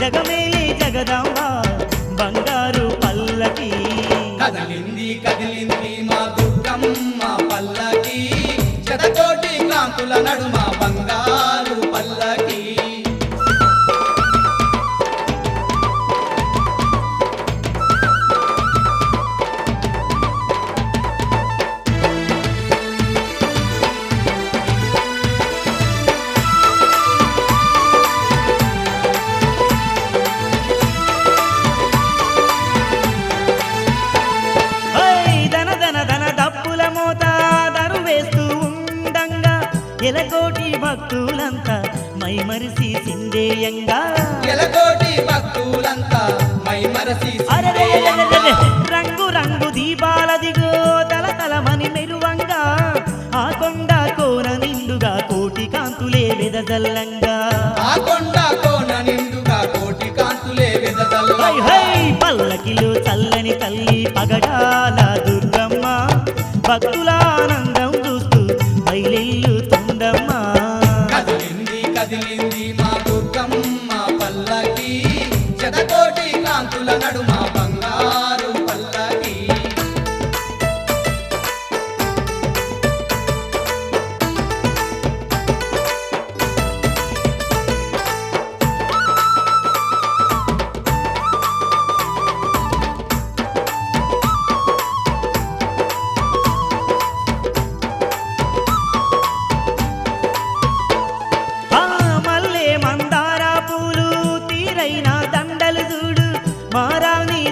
జగమేలే జగదాంబా. ఎలకోటి భక్తులంతా మైమరిసి సిందేయంగా. ఎలకోటి భక్తులంతా మైమరసి రంగు రంగు దీపాల దిగో తల తల మని మెరువంగా. ఆ కొండ కోన నిండుగా కోటి కాంతులే వెదజల్లంగా. ఆ కొండ కోన నిండుగా కోటి కాంతులే వెదజల్ల పల్లకిలు చల్లని తల్లి పగడాల దుర్గమ్మ. భక్తులా కదిలింది మా దుర్గమ్మ పల్లకి. శతకోటి కాంతుల నడుమ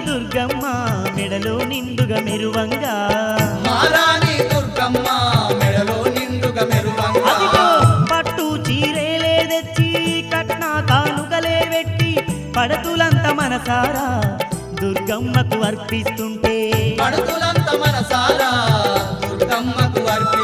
దుర్గమ్మ మెడలో నిండుగా మెరువంగా. మారాణి దుర్గమ్మ మెడలో నిండుగా మెరువంగా. పట్టు చీరేలే తెచ్చి కట్నా కానుగలే పెట్టి పడతులంత మనసారా దుర్గమ్మకు అర్పిస్తుంటే. పడతులంత మనసారా దుర్గమ్మకు అర్పి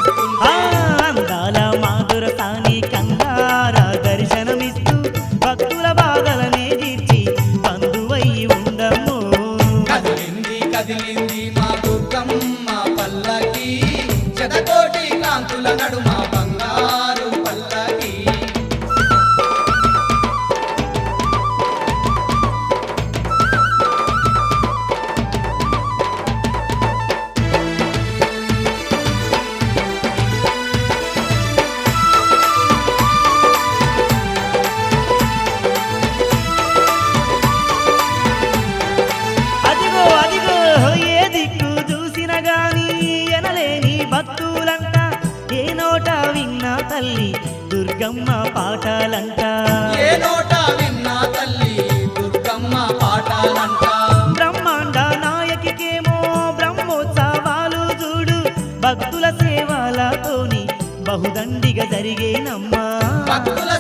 బహుదండిగా జరిగేనమ్మా. భక్తుల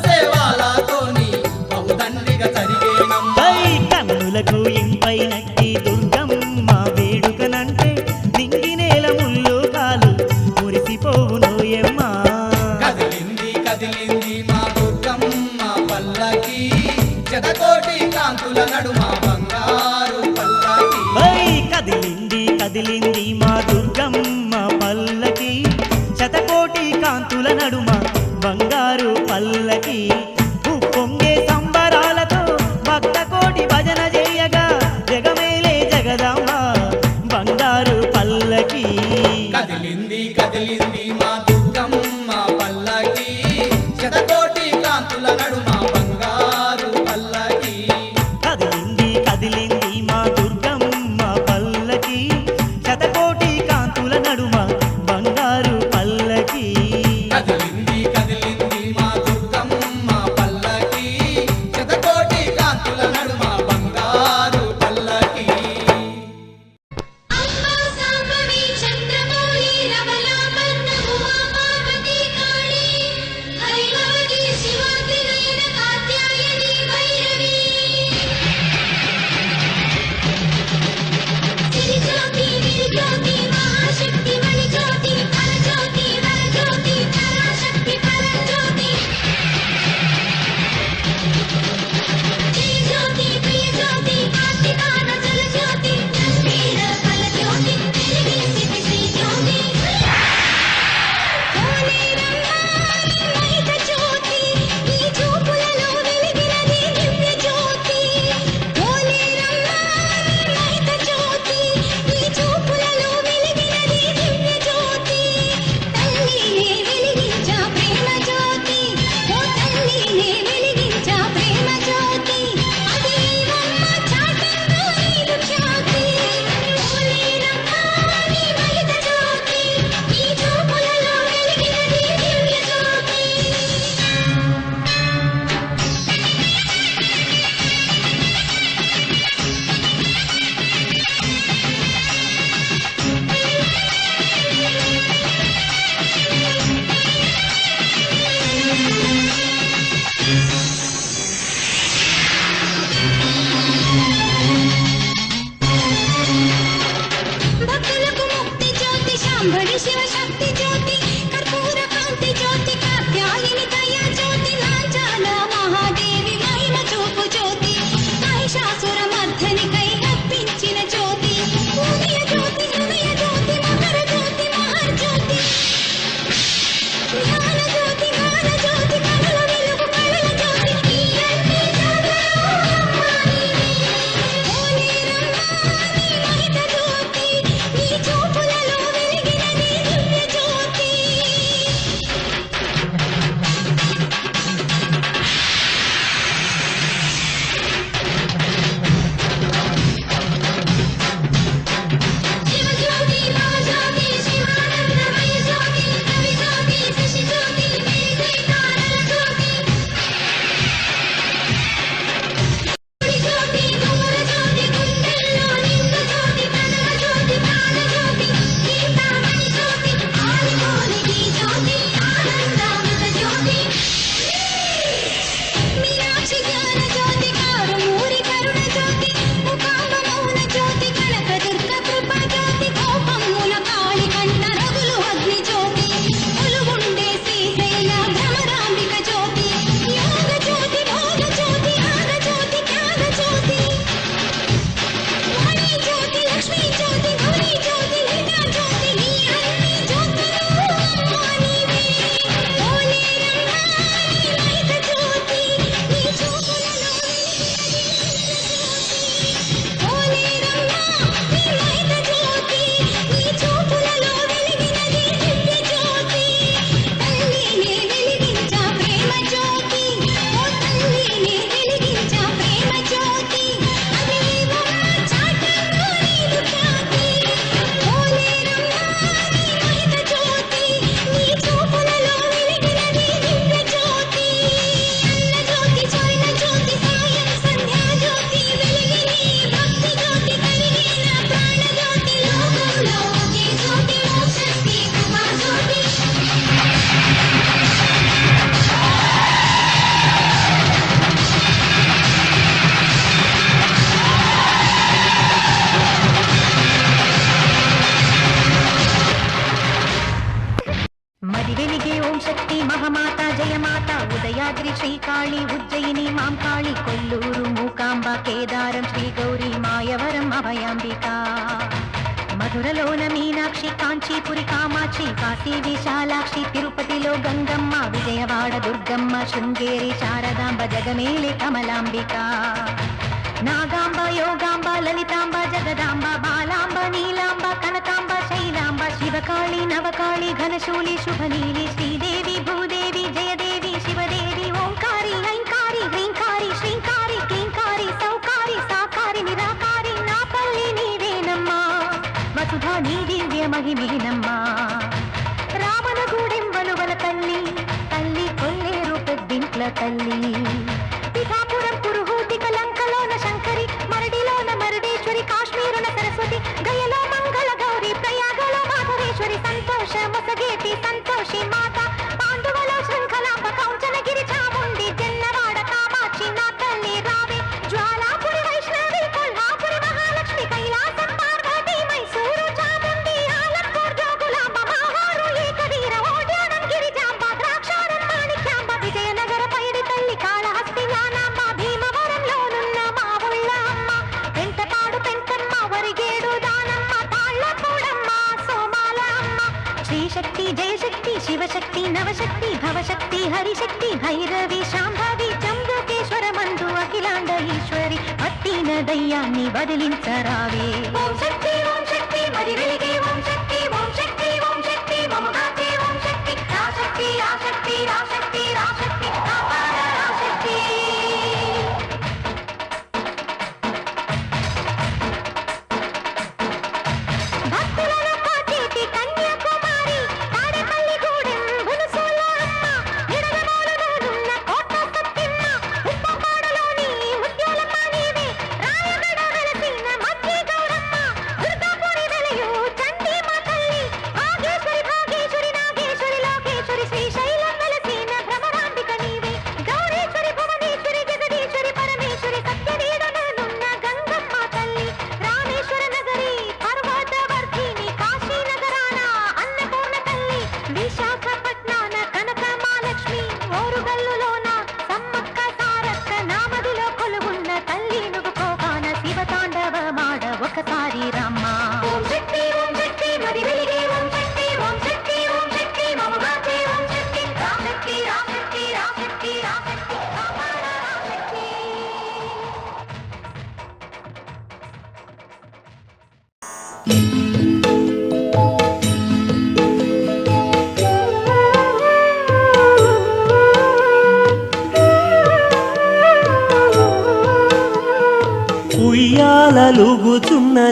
శతకోటి కాంతుల గౌరీ అభయాంబిక. మధురలోన మీనాక్షి కాంచీపురి కామాక్షి కాశీ విశాలాక్షి తిరుపతిలో గంగమ్మ విజయవాడ దుర్గమ్మ శృంగేరి శారదాంబ జగమేలి కమలాంబిక. నాగాంబ యోగాంబ లలితాంబ జగదాంబ బాలాంబ నీలాంబ కనకాంబ శైలాంబ శివకాళి నవకాళి ఘనశూలి శుభనీలి శ్రీదేవి దివ్య మహిమేనమ్మా రామన గూడెంబలువల తల్లి తల్లి కొల్లేరు పెద్దింట్ల తల్లి. శివశక్తి నవశక్తి భవశక్తి హరిశక్తి భైరవి శాంభవి జంబుకేశ్వర మందు అఖిలాండ ఈశ్వరి అత్తిన దయ్యాన్ని వదిలించరావే ఓం శక్తి ఓం శక్తి మరి వెలిగే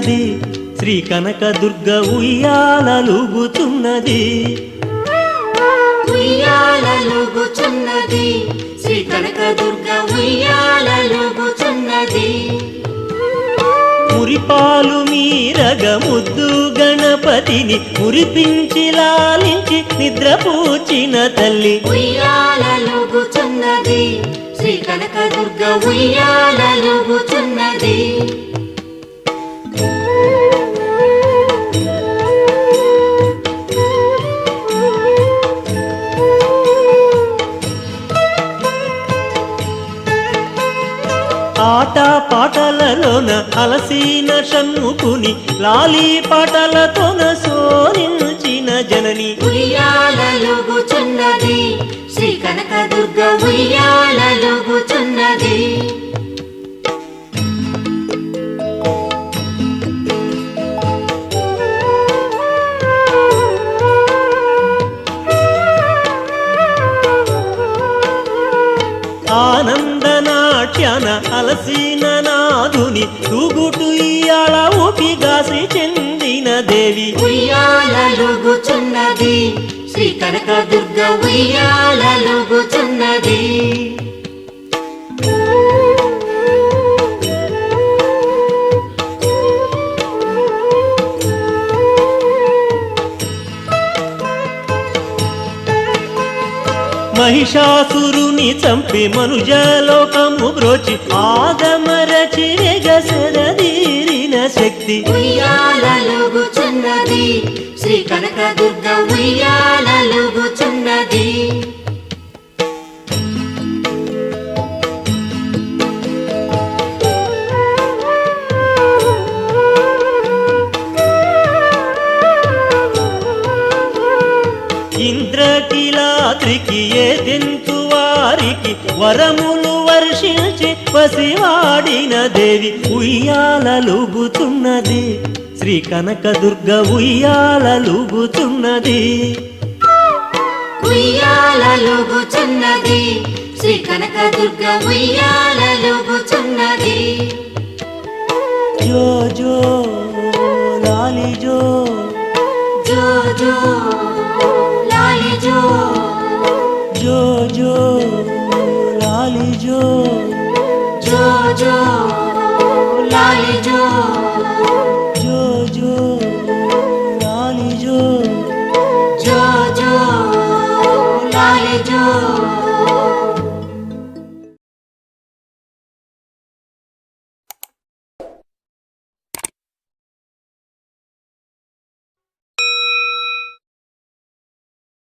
ఉయ్యాలలుగుచున్నది శ్రీ కనకదుర్గ ఉయ్యాలలుగుచున్నది ఉయ్యాలలుగుచున్నది శ్రీ కనకదుర్గ ఉయ్యాలలుగుచున్నది మురిపాలు మీరగ ముద్దు గణపతిని మురిపించి లాలించి నిద్రపూచిన తల్లి. ఉయ్యాలలుగుచున్నది శ్రీ కనకదుర్గ ఉయ్యాలలుగుచున్నది ఆట పాటలలోన అలసిన షణ్ముకుని లాలి పాటలతోన సోరించిన జనని. ఉయ్యాలలుగుచున్నది శ్రీ కనకదుర్గ ఉయ్యాలలుగుచున్నది తూగుటు ఇయాల ఊపిగాసి చెందిన దేవి. ఉయ్యాలలుగుచున్నది శ్రీ కనకదుర్గ ఉయ్యాలలుగుచున్నది మహిషాసురుని చంపి మనుజలోకము బ్రోచి ఆగమరచి వెగసరదీరిన శక్తి. ఉయ్యాలలుగుచున్నది శ్రీ కనకదుర్గ ఉయ్యాలలుగుచున్నది వరములు వర్షించి పసివాడిన దేవి ఉయ్యాలలుగుతున్నది శ్రీ కనకదుర్గ ఉయ్యాలలుగుతున్నది ఉయ్యాలలుగుచున్నది శ్రీ కనకదుర్గ ఉయ్యాలలుగుచున్నది జో జో లాలి జో. జో జో.